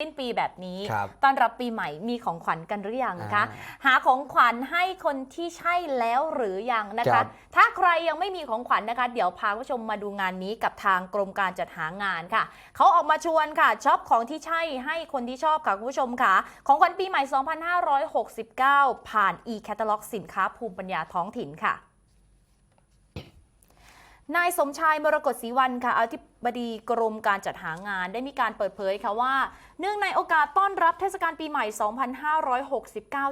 สิ้นปีแบบนี้ครับต้อนรับปีใหม่มีของขวัญกันหรือยังคะอ่าหาของขวัญให้คนที่ใช่แล้วหรือยังนะครัคะบถ้าใครยังไม่มีของขวัญนะคะ เดี๋ยวพาคุณผู้ชมมาดูงานนี้กับทางกรมการจัดหางานค่ะเขาออกมาชวนค่ะช็อปของที่ใช่ให้คนที่ชอบค่ะคุณผู้ชมค่ะ ของขวัญปีใหม่ 2569 ผ่าน e-catalog สินค้าภูมิปัญญาท้องถิ่นค่ะนายสมชายมรกตศรีวันค่ะอธิบดีกรมการจัดหางานได้มีการเปิดเผยค่ะว่า เนื่องในโอกาสต้อนรับเทศกาลปีใหม่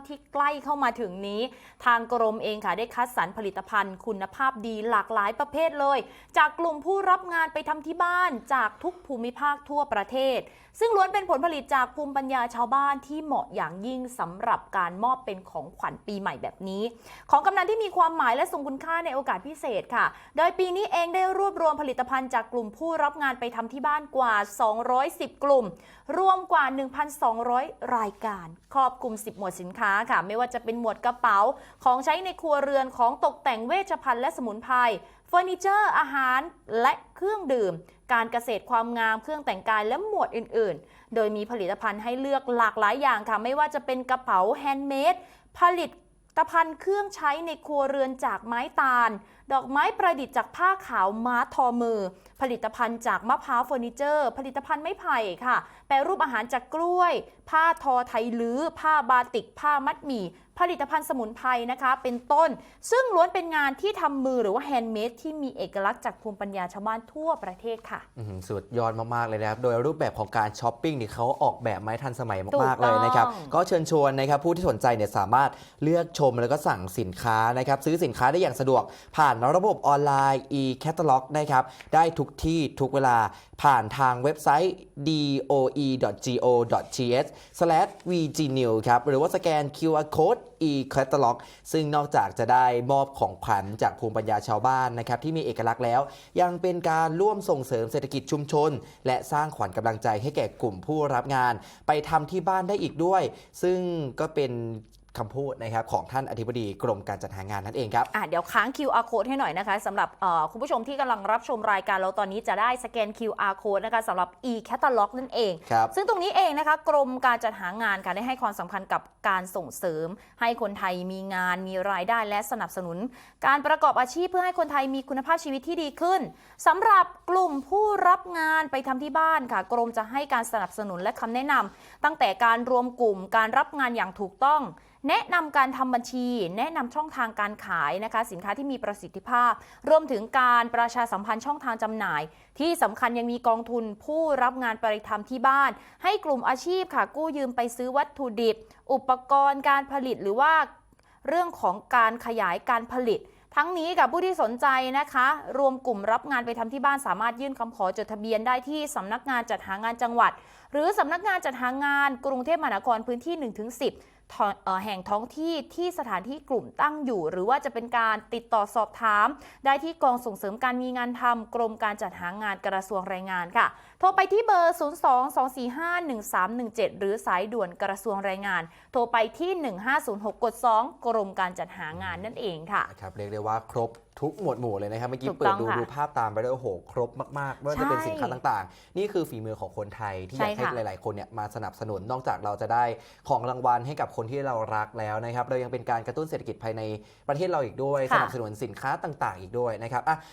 2569 ที่ใกล้เข้ามาถึงนี้ ทางกรมเองค่ะได้คัดสรรผลิตภัณฑ์ คุณภาพดีหลากหลายประเภทเลย จากกลุ่มผู้รับงานไปทำที่บ้านจากทุกภูมิภาคทั่วประเทศ ซึ่งล้วนเป็นผลผลิตจากภูมิปัญญาชาวบ้านที่เหมาะอย่างยิ่งสำหรับการมอบเป็นของขวัญปีใหม่แบบนี้ ของกำนันที่มีความหมายและทรงคุณค่าในโอกาสพิเศษค่ะ โดยปีนี้เองได้รวบรวมผลิตภัณฑ์จากกลุ่มผู้รับงานไปทำที่บ้านกว่า 210 กลุ่ม รวมกว่า 1,200 รายการ ครอบคลุม 10 หมวดสินค้าค่ะ ไม่ว่าจะเป็นหมวดกระเป๋า ของใช้ในครัวเรือนของตกแต่งเวชภัณฑ์และสมุนไพรเฟอร์นิเจอร์ อาหารและเครื่องดื่ม การเกษตรความงามเครื่องแต่งกายและหมวดอื่น ๆ โดยมีผลิตภัณฑ์ให้เลือกหลากหลายอย่างค่ะ ไม่ว่าจะเป็นกระเป๋าแฮนด์เมดผลิต ตะพันเครื่องใช้ในครัวเรือนจากไม้ตาล ดอกไม้ประดิษฐ์จากผ้าขาวม้าทอมือ ผลิตภัณฑ์จากมะพร้าวเฟอร์นิเจอร์ ผลิตภัณฑ์ไม้ไผ่ค่ะ แปรรูปอาหารจากกล้วย ผ้าทอไทยลื้อ ผ้าบาติก ผ้ามัดหมี่ ผลิตภัณฑ์สมุนไพรนะคะ เป็นต้น ซึ่งล้วนเป็นงานที่ทำมือหรือว่าแฮนด์เมดที่มีเอกลักษณ์จากภูมิปัญญาชาวบ้านทั่วประเทศค่ะ อื้อหือสุดยอดมาก ๆ เลยนะครับ โดยรูปแบบของการช้อปปิ้งนี่เขาออกแบบไมาให้ทันสมัยถูมากกๆเลยนะครับต้องก็เชิญชวนนะครับผู้ที่สนใจเนี่ยสามารถเลือกชมแล้วก็สั่งสินค้านะครับซื้อสินค้าได้อย่างสะดวกผ่านระบบออนไลน์ e-catalog นะครับได้ทุกที่ทุกเวลาผ่านทางเว็บไซต์ doe.go.th/vgnew ครับ หรือว่าสแกน QR code e-catalog ซึ่งนอกจากจะได้มอบของขวัญจากภูมิปัญญาชาวบ้านนะครับที่มีเอกลักษณ์แล้ว ยังเป็นการร่วมส่งเสริมเศรษฐกิจชุมชน และสร้างขวัญกำลังใจให้แก่กลุ่มผู้รับงาน ไปทำที่บ้านได้อีกด้วย ซึ่งก็เป็น คำพูดนะครับของท่านอธิบดีกรมการจัดหางานนั่นเองครับ อะเดี๋ยวค้าง QR code ให้หน่อยนะคะสำหรับเอ่อคุณผู้ชมที่กำลังรับชมรายการเราตอนนี้จะได้สแกน QR code นะคะสำหรับ e-catalog นั่นเอง ครับ ซึ่งตรงนี้เองนะคะกรมการจัดหางานค่ะได้ให้ความสำคัญกับการส่งเสริม ให้คนไทยมีงานมีรายได้และสนับสนุน การประกอบอาชีพเพื่อให้คนไทยมีคุณภาพชีวิตที่ดีขึ้นสำหรับกลุ่มผู้ รับงานไปทำที่บ้านค่ะ กรมจะให้การสนับสนุนและคำแนะนำตั้งแต่การรวมกลุ่มการรับงานอย่างถูกต้อง แนะนำการทำบัญชี แนะนำช่องทางการขายนะคะ สินค้าที่มีประสิทธิภาพ รวมถึงการประชาสัมพันธ์ช่องทางจำหน่าย ที่สำคัญยังมีกองทุนผู้รับงานไปทำที่บ้าน ให้กลุ่มอาชีพค่ะ กู้ยืมไปซื้อวัตถุดิบ อุปกรณ์การผลิตหรือว่าเรื่องของการขยายการผลิต ทั้งนี้กับผู้ที่สนใจนะคะ รวมกลุ่มรับงานไปทำที่บ้านสามารถยื่นคำขอจดทะเบียนได้ที่สำนักงานจัดหางานจังหวัด หรือสำนักงานจัดหางานกรุงเทพมหานครพื้นที่ 1-10ท้องเอ่อ แห่งท้องที่ที่สถานที่กลุ่มตั้งอยู่ หรือว่าจะเป็นการติดต่อสอบถาม ได้ที่กองส่งเสริมการมีงานทำกรมการจัดหางานกระทรวงแรงงานค่ะ โทรไปที่เบอร์ 02-245-1317 หรือสายด่วนกระทรวงแรงงาน โทรไปที่ 1506กด2กรมการจัดหางานนั่นเองค่ะนะครับเรียกได้ว่าครบ ทุกหมวดหมู่เลยนะครับ เมื่อกี้ถูกเปิต้ดองดูค่ะดูภาพตามไปด้วยโอ้โห ครบมากๆไม่ว่าจะเป็นใช่สินค้าต่างๆ นี่คือฝีมือของคนไทยที่อยากใช่ให้ค่ะหลาย ๆ คนเนี่ยมาสนับสนุนนอกจากเราจะได้ของรางวัลให้กับคนที่เรารักแล้วนะครับเรายังเป็นการกระตุ้นเศรษฐกิจภายในประเทศเราอีกด้วยค่ะสนับสนุนสินค้าต่าง ๆ อีกด้วยนะครับอะ